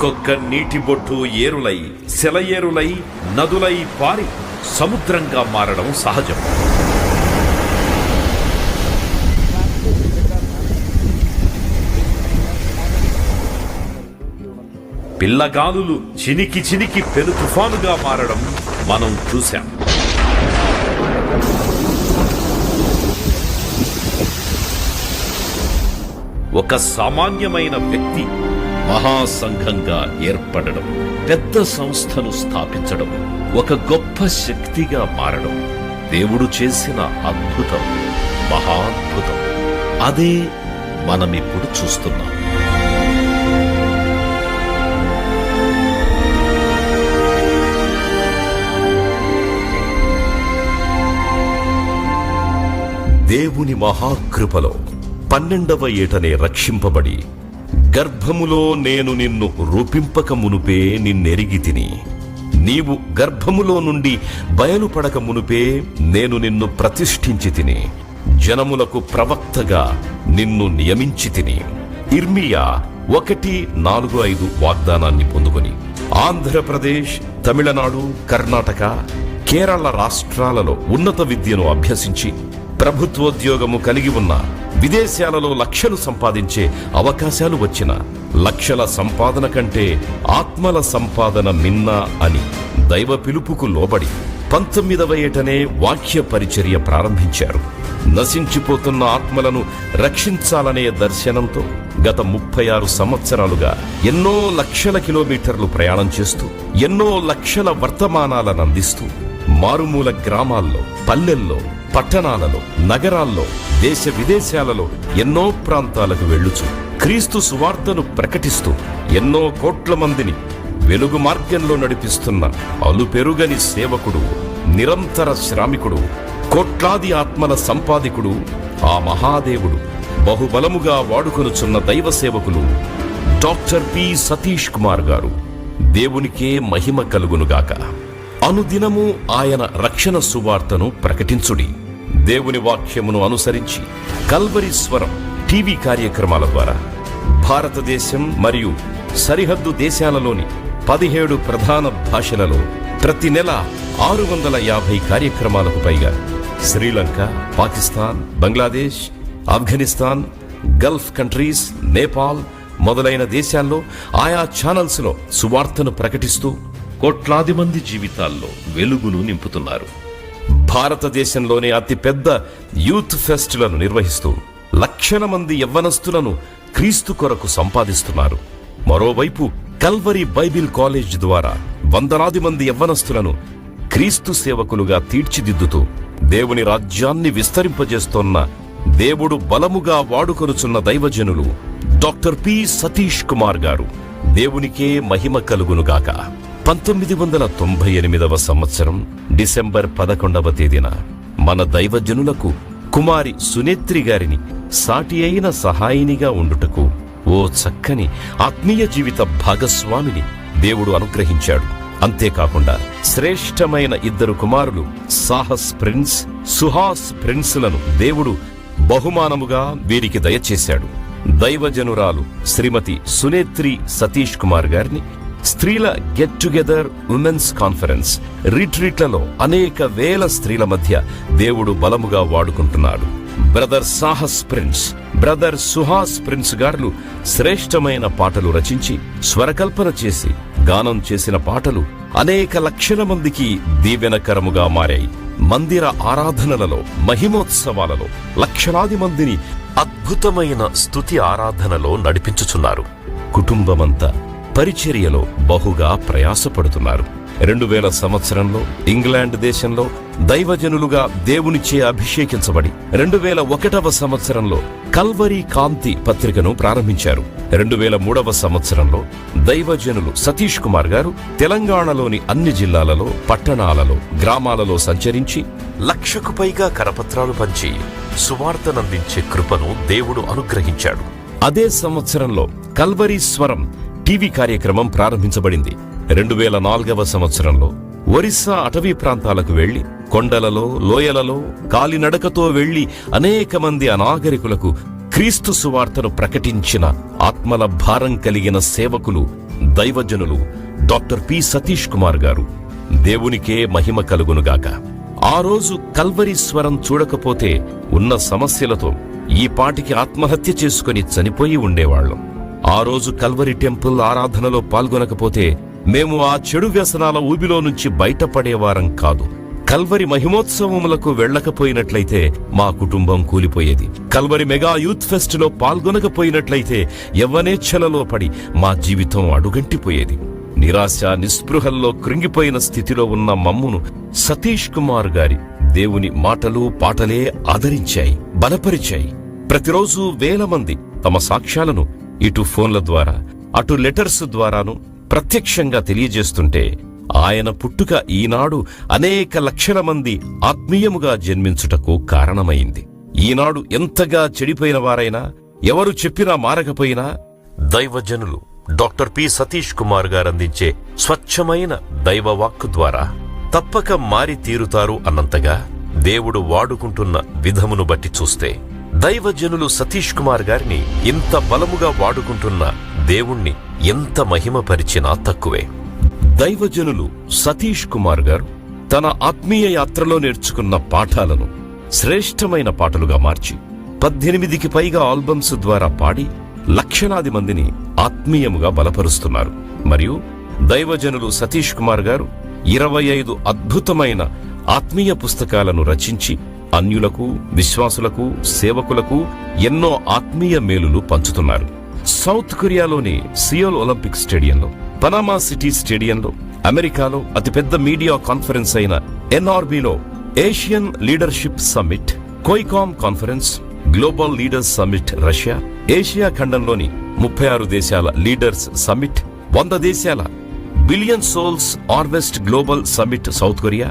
ఒక్కొక్క నీటి బొట్టు ఏరులై సెలయేరులై నదులై పారి సముద్రంగా మారడం సహజం. పిల్లగాలులు చినికి చినికి పెను తుఫానుగా మారడం మనం చూశాం. ఒక సామాన్యమైన వ్యక్తి మహాసంఘంగా ఏర్పడడం పెద్ద సంస్థను స్థాపించడం ఒక గొప్ప శక్తిగా మారడం దేవుడు చేసిన అద్భుతం మహాద్భుతం. అదే మనమిప్పుడు చూస్తున్నాం. దేవుని మహాకృపలో పన్నెండవ ఏటనే రక్షింపబడి గర్భములో నేను నిన్ను రూపింపక మునుపే నిన్నెరిగి తిని. నీవు గర్భములో నుండి బయలుపడక మునుపే నేను నిన్ను ప్రతిష్ఠించి తిని. జనములకు ప్రవక్తగా నిన్ను నియమించి తిని. ఇర్మియా ఒకటి నాలుగు ఐదు వాగ్దానాన్ని పొందుకొని. ఆంధ్రప్రదేశ్ తమిళనాడు కర్ణాటక కేరళ రాష్ట్రాలలో ఉన్నత విద్యను అభ్యసించి ప్రభుత్వోద్యోగము కలిగి ఉన్న విదేశాలలో లక్షలు సంపాదించే అవకాశాలు వచ్చిన లక్షల సంపాదన కంటే ఆత్మల సంపాదన మిన్న అని దైవ పిలుపుకు లోబడి పంతొమ్మిదవ ఏటనే వాక్య పరిచర్య ప్రారంభించారు. నశించిపోతున్న ఆత్మలను రక్షించాలనే దర్శనంతో గత ముప్పై ఆరు సంవత్సరాలుగా ఎన్నో లక్షల కిలోమీటర్లు ప్రయాణం చేస్తూ ఎన్నో లక్షల వర్తమానాలను అందిస్తూ మారుమూల గ్రామాల్లో పల్లెల్లో పట్టణాలలో నగరాల్లో దేశ విదేశాలలో ఎన్నో ప్రాంతాలకు వెళ్ళుచు క్రీస్తు సువార్తను ప్రకటిస్తూ ఎన్నో కోట్ల మందిని వెలుగు మార్గంలో నడిపిస్తున్న అలుపెరుగని సేవకుడు నిరంతర శ్రామికుడు కోట్లాది ఆత్మల సంపాదికుడు ఆ మహాదేవుడు బహుబలముగా వాడుకొనుచున్న దైవ సేవకులు డాక్టర్ పి సతీష్ కుమార్ గారు. దేవునికే మహిమ కలుగునుగాక. అనుదినము ఆయన రక్షణ సువార్తను ప్రకటించుడి. దేవుని వాక్యమును అనుసరించి కల్వరి స్వరం టీవీ కార్యక్రమాల ద్వారా భారతదేశం మరియు సరిహద్దు దేశాలలోని పదిహేడు ప్రధాన భాషలలో ప్రతి నెల ఆరు వందల యాభై కార్యక్రమాలకు పైగా శ్రీలంక పాకిస్తాన్ బంగ్లాదేశ్ ఆఫ్ఘనిస్తాన్ గల్ఫ్ కంట్రీస్ నేపాల్ మొదలైన దేశాల్లో ఆయా ఛానల్స్లో సువార్తను ప్రకటిస్తూ కోట్లాది మంది జీవితాల్లో వెలుగును నింపుతున్నారు. భారతదేశంలోనే అతిపెద్ద యూత్ ఫెస్టులను నిర్వహిస్తూ లక్షల మంది యవ్వనస్తులను క్రీస్తు కొరకు సంపాదిస్తున్నారు. మరోవైపు కల్వరి బైబిల్ కాలేజ్ ద్వారా వందలాది మంది యవ్వనస్తులను క్రీస్తు సేవకులుగా తీర్చిదిద్దుతూ దేవుని రాజ్యాన్ని విస్తరింపజేస్తోన్న దేవుడు బలముగా వాడుకొనుచున్న దైవజనులు డాక్టర్ పి సతీష్ కుమార్ గారు. దేవునికే మహిమ కలుగునుగాక. పంతొమ్మిది వందల తొంభై ఎనిమిదవ సంవత్సరం డిసెంబర్ పదకొండవ తేదీన మన దైవజనులకు కుమారి సునేత్రి గారిని సాటి అయిన సహాయినిగా ఉండుటకు ఓ చక్కని ఆత్మీయ జీవిత భాగస్వామిని దేవుడు అనుగ్రహించాడు. అంతేకాకుండా శ్రేష్టమైన ఇద్దరు కుమారులు సాహస్ ప్రిన్స్ సుహాస్ ప్రిన్స్లను దేవుడు బహుమానముగా వీరికి దయచేశాడు. దైవజనురాలు శ్రీమతి సునేత్రి సతీష్ కుమార్ గారిని స్త్రీల గెట్ టుగెదర్ ఉమెన్స్ కాన్ఫరెన్స్ రిట్రీట్లలో అనేక వేల స్త్రీల మధ్య దేవుడు బలముగా వాడుకుంటున్నాడు. Brother Sahas Prince brother Suhas Prince గారు శ్రేష్టమైన పాటలు రచించి స్వరకల్పన చేసి గానం చేసిన పాటలు అనేక లక్షల మందికి దీవెనకరముగా మారాయి. మందిర ఆరాధనలలో మహిమోత్సవాలలో లక్షలాది మందిని అద్భుతమైన స్తుతి ఆరాధనలో నడిపించుచున్నారు. కుటుంబమంతా పరిచర్యలో బహుగా ప్రయాసపడుతున్నారు. రెండు వేల సంవత్సరంలో ఇంగ్లాండ్ దేశంలో దైవజనులుగా దేవునిచే అభిషేకించబడి రెండు వేల ఒకటవ సంవత్సరంలో కల్వరీ కాంతి పత్రికను ప్రారంభించారు. రెండు వేల మూడవ సంవత్సరంలో దైవజనులు సతీష్ కుమార్ గారు తెలంగాణలోని అన్ని జిల్లాలలో పట్టణాలలో గ్రామాలలో సంచరించి లక్షకు పైగా కరపత్రాలు పంచి సువార్తనందించే కృపను దేవుడు అనుగ్రహించాడు. అదే సంవత్సరంలో కల్వరీ స్వరం టీవీ కార్యక్రమం ప్రారంభించబడింది. రెండు వేల నాలుగవ సంవత్సరంలో ఒరిస్సా అటవీ ప్రాంతాలకు వెళ్ళి కొండలలో లోయలలో కాలినడకతో వెళ్ళి అనేక మంది అనాగరికులకు క్రీస్తు సువార్తను ప్రకటించిన ఆత్మల భారం కలిగిన సేవకులు దైవజనులు డాక్టర్ పి. సతీష్ కుమార్ గారు. దేవునికే మహిమ కలుగునుగాక ఆ రోజు కల్వరి స్వరం చూడకపోతే ఉన్న సమస్యలతో ఈ పాటికి ఆత్మహత్య చేసుకుని చనిపోయి ఉండేవాళ్ళం. ఆ రోజు కల్వరి టెంపుల్ ఆరాధనలో పాల్గొనకపోతే మేము ఆ చెడు వ్యసనాల ఊబిలో నుంచి బయటపడేవారం కాదు. కల్వరి మహిమోత్సవములకు వెళ్ళకపోయినట్లయితే మా కుటుంబం కూలిపోయేది. కల్వరి మెగా యూత్ ఫెస్ట్లో పాల్గొనకపోయినట్లయితే యవ్వనేచ్ఛలలో పడి మా జీవితం అడుగంటిపోయేది. నిరాశ నిస్పృహల్లో కృంగిపోయిన స్థితిలో ఉన్న మమ్మును సతీష్ కుమార్ గారి దేవుని మాటలు పాటలే ఆదరించాయి బలపరిచాయి. ప్రతిరోజు వేల మంది తమ సాక్ష్యాలను ఇటు ఫోన్ల ద్వారా అటు లెటర్స్ ద్వారాను ప్రత్యక్షంగా తెలియజేస్తుంటే ఆయన పుట్టుక ఈనాడు అనేక లక్షల మంది ఆత్మీయముగా జన్మించుటకు కారణమైంది. ఈనాడు ఎంతగా చెడిపోయిన వారైనా ఎవరు చెప్పినా మారకపోయినా దైవజనులు డాక్టర్ పి. సతీష్ కుమార్ గారందించే స్వచ్ఛమైన దైవవాక్కు ద్వారా తప్పక మారి తీరుతారు అన్నంతగా దేవుడు వాడుకుంటున్న విధమును బట్టి చూస్తే దైవజనులు సతీష్ కుమార్ గారిని ఇంత బలముగా వాడుకుంటున్న దేవుణ్ణి ఎంత మహిమపరిచినా తక్కువే. దైవజనులు సతీష్ కుమార్ గారు తన ఆత్మీయ యాత్రలో నేర్చుకున్న పాఠాలను శ్రేష్టమైన పాటలుగా మార్చి పద్దెనిమిదికి పైగా ఆల్బమ్స్ ద్వారా పాడి లక్షలాది మందిని ఆత్మీయముగా బలపరుస్తున్నారు. మరియు దైవజనులు సతీష్ కుమార్ గారు ఇరవై ఐదు అద్భుతమైన ఆత్మీయ పుస్తకాలను రచించి అన్యులకు విశ్వాసులకు సేవకులకు ఎన్నో ఆత్మీయ మేలులు పంచుతున్నారు. సౌత్ కొరియాలోని సియోల్ ఒలింపిక్ స్టేడియంలో పనామా సిటీ స్టేడియంలో అమెరికాలో అతిపెద్ద మీడియా కాన్ఫరెన్స్ అయిన ఎన్ఆర్బిలో Asian leadership summit కోయికామ్ conference global leaders summit Russia Asia ఖండంలోని ముప్పై ఆరు దేశాల లీడర్స్ సమ్మిట్ వంద దేశాల billion souls harvest global summit South Korea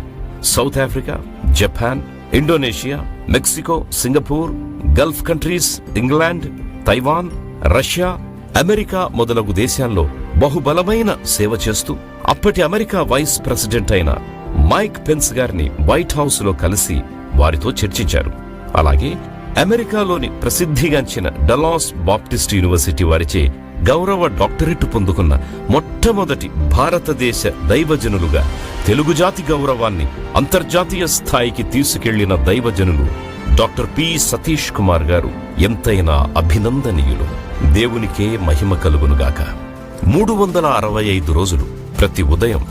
South Africa Japan Indonesia Mexico Singapore Gulf countries England Taiwan Russia America మొదలగు దేశాల్లో బహుబలమైన సేవ చేస్తూ అప్పటి అమెరికా వైస్ ప్రెసిడెంట్ అయిన మైక్ పెన్స్ గారిని వైట్ హౌస్లో కలిసి వారితో చర్చించారు. అలాగే అమెరికాలోని ప్రసిద్ధిగాంచిన డలాస్ బాప్టిస్ట్ యూనివర్సిటీ వారిచే గౌరవ డాక్టరేట్ పొందుకున్న మొట్టమొదటి భారతదేశ దైవజనులుగా తెలుగు జాతి గౌరవాన్ని అంతర్జాతీయ స్థాయికి తీసుకెళ్ళిన దైవజనులు డాక్టర్ పి సతీష్ కుమార్ గారు ఎంతైనా అభినందనీయులు. దేవునికే మహిమ కలుగునుగాక మూడు వందల అరవై ఐదు రోజులు ప్రతి ఉదయం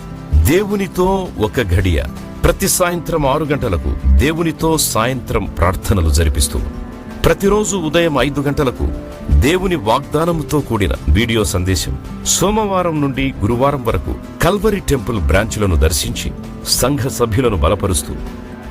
దేవునితో ఒక గడియ ప్రతి సాయంత్రం ఆరు గంటలకు దేవునితో సాయంత్రం ప్రార్థనలు జరిపిస్తూ ప్రతిరోజు ఉదయం ఐదు గంటలకు దేవుని వాగ్దానముతో కూడిన వీడియో సందేశం. సోమవారం నుండి గురువారం వరకు కల్వరి టెంపుల్ బ్రాంచ్లను దర్శించి సంఘ సభ్యులను బలపరుస్తూ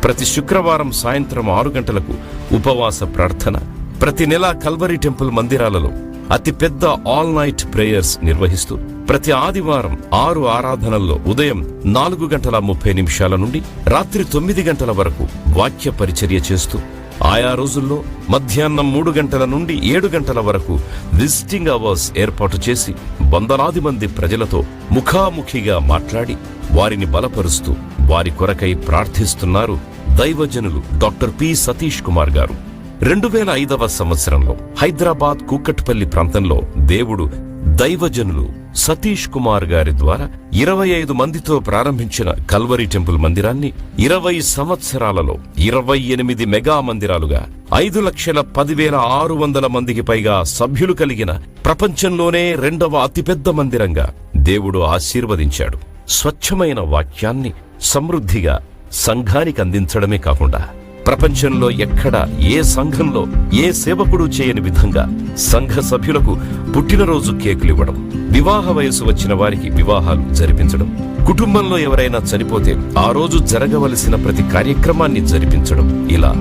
ప్రతి శుక్రవారం సాయంత్రం ఆరు గంటలకు ఉపవాస ప్రార్థన ప్రతి నెల కల్వరి టెంపుల్ మందిరాలలో అతి పెద్ద ఆల్ నైట్ ప్రేయర్స్ నిర్వహిస్తూ ప్రతి ఆదివారం ఆరు ఆరాధనల్లో ఉదయం నాలుగు గంటల ముప్పై నిమిషాల నుండి రాత్రి తొమ్మిది గంటల వరకు వాక్య పరిచర్య చేస్తూ ఆయా రోజుల్లో మధ్యాహ్నం మూడు గంటల నుండి ఏడు గంటల వరకు విజిటింగ్ అవర్స్ ఏర్పాటు చేసి వందలాది మంది ప్రజలతో ముఖాముఖిగా మాట్లాడి వారిని బలపరుస్తూ వారి కొరకై ప్రార్థిస్తున్నారు దైవజనులు డాక్టర్ పి సతీష్ కుమార్ గారు. రెండు వేల ఐదవ సంవత్సరంలో హైదరాబాద్ కూకట్పల్లి ప్రాంతంలో దేవుడు దైవజనులు సతీష్ కుమార్ గారి ద్వారా ఇరవై ఐదు మందితో ప్రారంభించిన కల్వరి టెంపుల్ మందిరాన్ని ఇరవై సంవత్సరాలలో ఇరవై ఎనిమిది మెగా మందిరాలుగా ఐదు లక్షల పదివేల ఆరు వందల మందికి పైగా సభ్యులు కలిగిన ప్రపంచంలోనే రెండవ అతిపెద్ద మందిరంగా దేవుడు ఆశీర్వదించాడు. స్వచ్ఛమైన వాక్యాన్ని సమృద్ధిగా సంఘానికి అందించడమే కాకుండా ప్రపంచంలో ఎక్కడ ఏ సంఘంలో ఏ సేవకుడు చేయని విధంగా సంఘ సభ్యులకు పుట్టినరోజు కేకులు ఇవ్వడం వివాహ వయసు వచ్చిన వారికి వివాహాలు జరిపించడం కుటుంబంలో ఎవరైనా చనిపోతే ఆ రోజు జరగవలసిన ప్రతి కార్యక్రమాన్ని జరిపించడం. ఇలా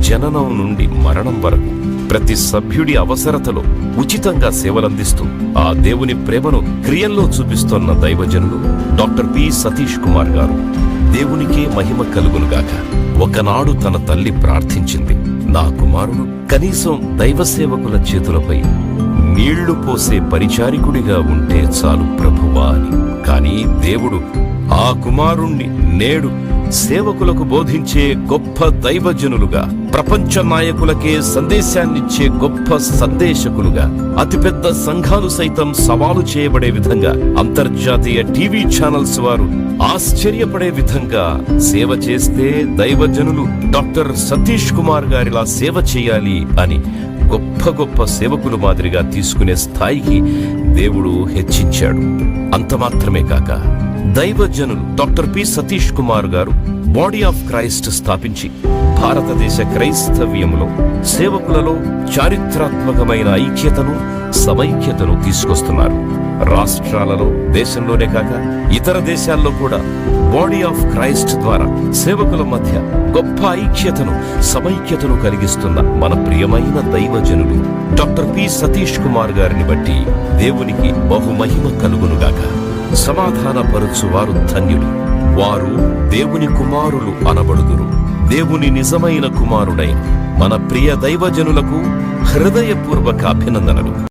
జననం నుండి మరణం వరకు ప్రతి సభ్యుడి అవసరతలో ఉచితంగా సేవలందిస్తూ ఆ దేవుని ప్రేమను క్రియల్లో చూపిస్తోన్న దైవజనులు డాక్టర్ పి సతీష్ కుమార్ గారు. దేవునికే మహిమ కలుగునుగాక. ఒకనాడు తన తల్లి ప్రార్థించింది నా కుమారుడు కనీసం దైవ సేవకుల చేతులపై నీళ్ళు పోసే పరిచారికుడిగా ఉంటే చాలు ప్రభువా అని. కానీ దేవుడు ఆ కుమారుణ్ణి నేడు సేవకులకు బోధించే గొప్ప దైవజనులుగా ప్రపంచ నాయకులకే సందేశాన్నిచ్చే గొప్ప సందేశకులుగా అతిపెద్ద సంఘాలు సైతం సవాలు చేయబడే విధంగా అంతర్జాతీయ టీవీ ఛానల్స్ వారు ఆశ్చర్యపడే విధంగా సేవ చేస్తే దైవజనులు డాక్టర్ సతీష్ కుమార్ గారిలా సేవ చేయాలి అని గొప్ప గొప్ప సేవకులు మాదిరిగా తీసుకునే స్థాయికి దేవుడు హెచ్చించాడు. అంత మాత్రమే కాక దైవజనులు డాక్టర్ పి సతీష్ కుమార్ గారు బాడీ ఆఫ్ క్రైస్ట్ స్థాపించి భారతదేశ క్రైస్తవ్యములో సేవకులలో చారిత్రాత్మకమైన ఐక్యతను సమైక్యతను తీసుకొస్తున్నారు. రాష్ట్రాలలో దేశంలోనే కాక ఇతర దేశాల్లో కూడా బాడీ ఆఫ్ క్రైస్ట్ ద్వారా సేవకుల మధ్య గొప్ప ఐక్యతను సమైక్యతను కలిగిస్తున్న మన ప్రియమైన దైవజనులు డాక్టర్ పి సతీష్ కుమార్ గారిని బట్టి దేవునికి బహుమహిమ కలుగునుగాక. సమాధానపరుచువారు ధన్యులు. వారు దేవుని కుమారులు అనబడుదురు. దేవుని నిజమైన కుమారుడై మన ప్రియ దైవజనులకు హృదయపూర్వక అభినందనలు.